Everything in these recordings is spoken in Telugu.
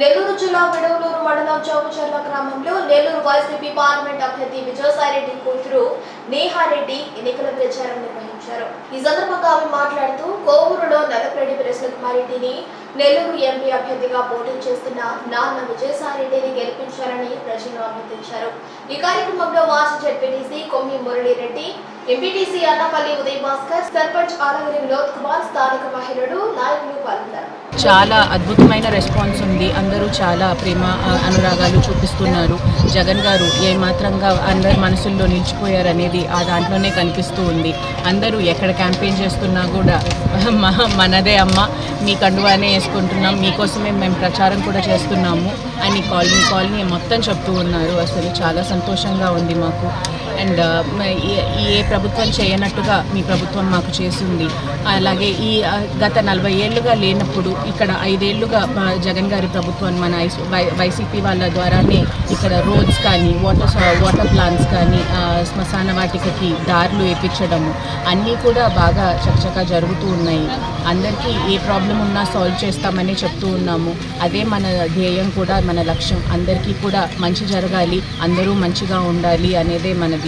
నెల్లూరు జిల్లా విడవలూరు మండలం చౌకచర్ల గ్రామంలో నెల్లూరు వైసీపీ పార్లమెంట్ అభ్యర్థి విజయసాయిరెడ్డి కూతురు నేహారెడ్డి ఎన్నికల ప్రచారం నిర్వహించారు. ఈ సందర్భంగా ఆమె మాట్లాడుతూ కోవూరులో నల్లపరెడ్డి ప్రశ్నకుమారెడ్డిని నెల్లూరు ఎంపీ అభ్యర్థిగా పోటీ చేస్తున్న నాన్న విజయసాయిరెడ్డిని గెలిపించారని ప్రజలను అభ్యర్థించారు ఈ కార్యక్రమంలో మాజీ జడ్పీటీసీ కొమ్మి మురళీరెడ్డి ఎంపీటీసీ అన్నపల్లి ఉదయ్ భాస్కర్ సర్పంచ్ ఆలగిరి వినోద్ కుమార్ స్థానిక మహిళలు నాయకులు పాల్గొన్నారు. చాలా అద్భుతమైన రెస్పాన్స్ ఉంది. అందరూ చాలా ప్రేమ అనురాగాలు చూపిస్తున్నారు. జగన్ గారు ఏమాత్రంగా అందరి మనసుల్లో నిలిచిపోయారనేది అనేది ఆ దాంట్లోనే కనిపిస్తూ ఉంది. అందరూ ఎక్కడ క్యాంపెయిన్ చేస్తున్నా కూడా మా మనదే అమ్మ. మీ కండువానే వేసుకుంటున్నాం. మీకోసమే మేము ప్రచారం కూడా చేస్తున్నాము. అని కాలనీ కాలనీ మొత్తం చెప్తూ ఉన్నారు. అసలు చాలా సంతోషంగా ఉంది మాకు. అండ్ uh, ఏ ప్రభుత్వం చేయనట్టుగా మీ ప్రభుత్వం మాకు చేసింది. అలాగే ఈ uh, గత నలభై ఏళ్ళుగా లేనప్పుడు ఇక్కడ ఐదేళ్ళుగా మా జగన్ గారి ప్రభుత్వం మన ఐస్- వైసీపీ వాళ్ళ ద్వారానే ఇక్కడ రోడ్స్ కానీ వాటర్ వాటర్ ప్లాంట్స్ కానీ శ్మశాన వాటికకి దారులు వేపించడము అన్నీ కూడా బాగా చకచకా జరుగుతూ ఉన్నాయి. అందరికీ ఏ ప్రాబ్లం ఉన్నా సాల్వ్ చేస్తామని చెప్తూ ఉన్నాము. అదే మన ధ్యేయం కూడా మన లక్ష్యం అందరికీ కూడా మంచి జరగాలి అందరూ మంచిగా ఉండాలి అనేదే మనది.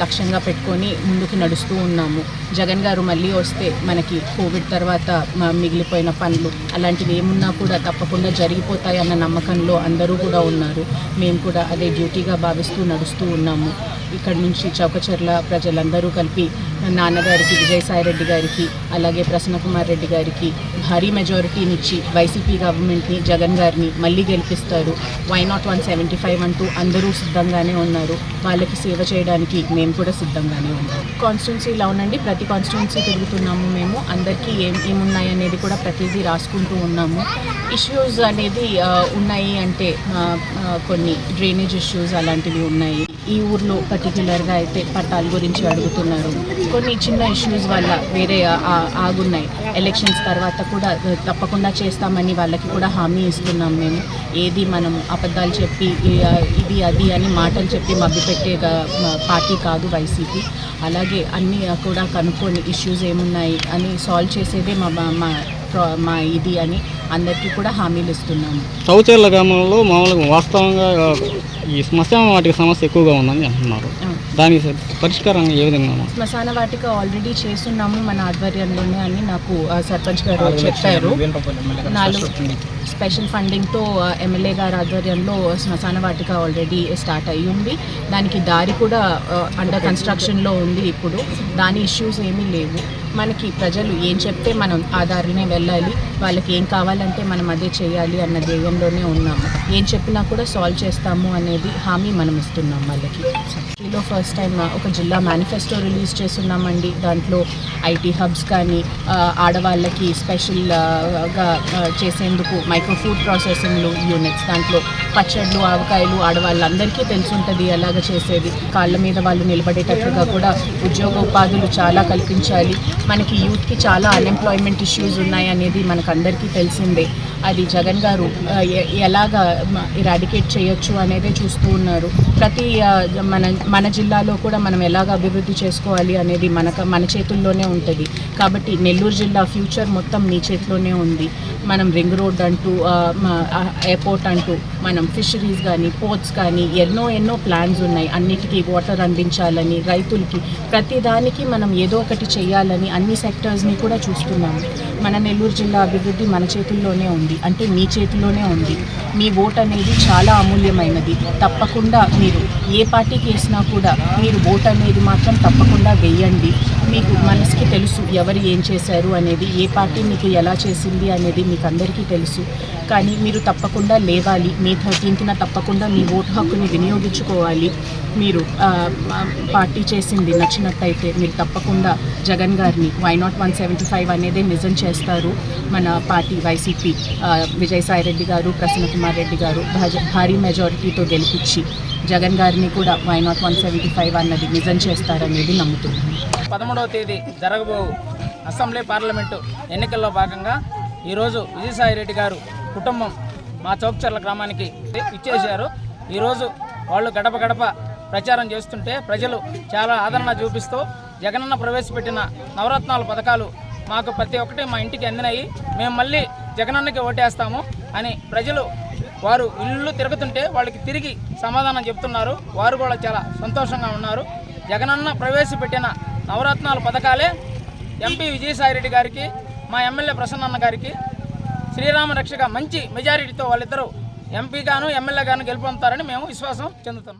లక్ష్యంగా పెట్టుకొని ముందుకు నడుస్తూ ఉన్నాము. జగన్ గారు మళ్ళీ వస్తే మనకి కోవిడ్ తర్వాత మిగిలిపోయిన పనులు అలాంటివి ఏమున్నా కూడా తప్పకుండా జరిగిపోతాయి అన్న నమ్మకంలో అందరూ కూడా ఉన్నారు. మేము కూడా అదే డ్యూటీగా భావిస్తూ నడుస్తూ ఉన్నాము. ఇక్కడ నుంచి చౌకచర్ల ప్రజలందరూ కలిపి నాన్నగారికి విజయసాయిరెడ్డి గారికి అలాగే ప్రసన్నకుమార్ రెడ్డి గారికి భారీ మెజారిటీనిచ్చి వైసీపీ గవర్నమెంట్ని జగన్ గారిని మళ్ళీ గెలిపిస్తారు. Why not one seventy five అంటూ అందరూ సిద్ధంగానే ఉన్నారు. వాళ్ళకి సేవ చేయడానికి మేము కూడా సిద్ధంగానే ఉన్నాం. కాన్స్టిట్యున్సీలో ఉండండి ప్రతి కాన్స్టిట్యున్సీ తిరుగుతున్నాము మేము. అందరికీ ఏం ఏమున్నాయి అనేది కూడా ప్రతిదీ రాసుకుంటూ ఉన్నాము. ఇష్యూస్ అనేది ఉన్నాయి అంటే కొన్ని డ్రైనేజ్ ఇష్యూస్ అలాంటివి ఉన్నాయి. ఈ ఊర్లో పర్టికులర్గా అయితే పట్టాల గురించి అడుగుతున్నారు. కొన్ని చిన్న ఇష్యూస్ వల్ల వేరే ఆగున్నాయి. ఎలక్షన్స్ తర్వాత కూడా తప్పకుండా చేస్తామని వాళ్ళకి కూడా హామీ ఇస్తున్నాం మేము. ఏది మనం అబద్ధాలు చెప్పి ఇది అది అని మాటలు చెప్పి మభ్యపెట్టే పార్టీ కాదు వైసీపీ. అలాగే అన్నీ కూడా కనుక్కొని ఇష్యూస్ ఏమున్నాయి అని సాల్వ్ చేసేదే మా మా- మా మా ఇది అని అందరికీ కూడా హామీలు ఇస్తున్నాము. చౌచర్ల గ్రామంలో మామూలుగా వాస్తవంగా ఈ శ్మశాన వాటికి సమస్య ఎక్కువగా ఉందని అంటున్నారు. ఆ. దానికి పరిష్కారం ఏ విధంగా? శ్మశాన వాటిక ఆల్రెడీ చేస్తున్నాము మన ఆధ్వర్యంలోనే అని నాకు ఆ, సర్పంచ్ గారు చెప్పారు. నాలుగు స్పెషల్ ఫండింగ్తో ఎమ్మెల్యే గారి ఆధ్వర్యంలో శ్మశాన వాటిక ఆల్రెడీ స్టార్ట్ అయ్యి ఉంది. దానికి దారి కూడా అండర్ కన్స్ట్రక్షన్లో ఉంది ఇప్పుడు. దాని ఇష్యూస్ ఏమీ లేవు. మనకి ప్రజలు ఏం చెప్తే మనం ఆ దారినే వెళ్ళాలి. వాళ్ళకి ఏం కావాలంటే మనం అదే చేయాలి అన్న ధ్యేయంలోనే ఉన్నాము. ఏం చెప్పినా కూడా సాల్వ్ చేస్తాము అనేది హామీ మనం ఇస్తున్నాం వాళ్ళకి. లో ఫస్ట్ టైం ఒక జిల్లా మేనిఫెస్టో రిలీజ్ చేస్తున్నామండి. దాంట్లో ఐటీ హబ్స్ కానీ ఆడవాళ్ళకి స్పెషల్గా చేసేందుకు మైక్రో ఫుడ్ ప్రాసెసింగ్లు యూనిట్స్ దాంట్లో పచ్చళ్ళు ఆవకాయలు ఆడవాళ్ళందరికీ తెలుసుంటుంది ఎలాగ చేసేది. కాళ్ళ మీద వాళ్ళు నిలబడేటట్లుగా కూడా ఉద్యోగ ఉపాధులు చాలా కల్పించాలి. మనకి యూత్కి చాలా అన్ఎంప్లాయ్మెంట్ ఇష్యూస్ ఉన్నాయి అనేది మనకు అందరికీ తెలిసిందే. అది జగన్ గారు ఎలాగ ఇరాడికేట్ చేయొచ్చు అనేదే చూస్తూ ఉన్నారు. ప్రతి మన మన జిల్లాలో కూడా మనం ఎలాగ అభివృద్ధి చేసుకోవాలి అనేది మనక మన చేతుల్లోనే ఉంటుంది. కాబట్టి నెల్లూరు జిల్లా ఫ్యూచర్ మొత్తం మీ చేతిలోనే ఉంది. మనం రింగ్ రోడ్ అంటూ ఎయిర్పోర్ట్ అంటూ మనం ఫిషరీస్ కానీ పోర్ట్స్ కానీ ఎన్నో ఎన్నో ప్లాన్స్ ఉన్నాయి. అన్నిటికీ వాటర్ అందించాలని రైతులకి ప్రతి దానికి మనం ఏదో ఒకటి చేయాలని అన్ని సెక్టర్స్ని కూడా చూస్తున్నాము మన నెల్లూరు జిల్లా అభివృద్ధి మన చేతుల్లోనే ఉంది. అంటే మీ చేతిలోనే ఉంది. మీ ఓట్ అనేది చాలా అమూల్యమైనది. తప్పకుండా మీరు ఏ పార్టీకి వేసినా కూడా మీరు ఓట్ అనేది మాత్రం తప్పకుండా వేయండి. మీకు మనసుకి తెలుసు ఎవరు ఏం చేశారు అనేది ఏ పార్టీ మీకు ఎలా చేసింది అనేది మీకు అందరికీ తెలుసు. కానీ మీరు తప్పకుండా లేవాలి. మే థర్టీన్త్న తప్పకుండా మీ ఓటు హక్కుని వినియోగించుకోవాలి. మీరు పార్టీ చేసింది నచ్చినట్టయితే మీరు తప్పకుండా జగన్ గారిని why not one seventy five అనేది నిజం చేస్తారు మన పార్టీ వైసీపీ విజయసాయి రెడ్డి గారు ప్రసన్న కుమార్ రెడ్డి గారు భాజ- భారీ మెజారిటీతో గెలిపించి జగన్ గారిని కూడా why not one seventy five అన్నది నిజం చేస్తారనేది నమ్ముతున్నాను పదమూడవ తేదీ జరగబో అసెంబ్లీ పార్లమెంటు ఎన్నికల్లో భాగంగా ఈరోజు విజయసాయి రెడ్డి గారు కుటుంబం మా చౌక్చర్ల గ్రామానికి ఇచ్చేశారు. ఈరోజు వాళ్ళు గడప గడప ప్రచారం చేస్తుంటే ప్రజలు చాలా ఆదరణ చూపిస్తూ జగనన్న ప్రవేశపెట్టిన నవరత్నాల పథకాలు మాకు ప్రతి ఒక్కటి మా ఇంటికి అందినాయి. మేము మళ్ళీ జగనన్నకి ఓటేస్తాము అని ప్రజలు వారు ఇల్లు తిరుగుతుంటే వాళ్ళకి తిరిగి సమాధానం చెప్తున్నారు. వారు కూడా చాలా సంతోషంగా ఉన్నారు. జగనన్న ప్రవేశపెట్టిన నవరత్నాల పథకాలే ఎంపీ విజయసాయిరెడ్డి గారికి మా ఎమ్మెల్యే ప్రసన్నన్న గారికి శ్రీరామ రక్షగా మంచి మెజారిటీతో వాళ్ళిద్దరూ ఎంపీగాను ఎమ్మెల్యేగాను గెలుపొందుతారని మేము విశ్వాసం చెందుతున్నాం.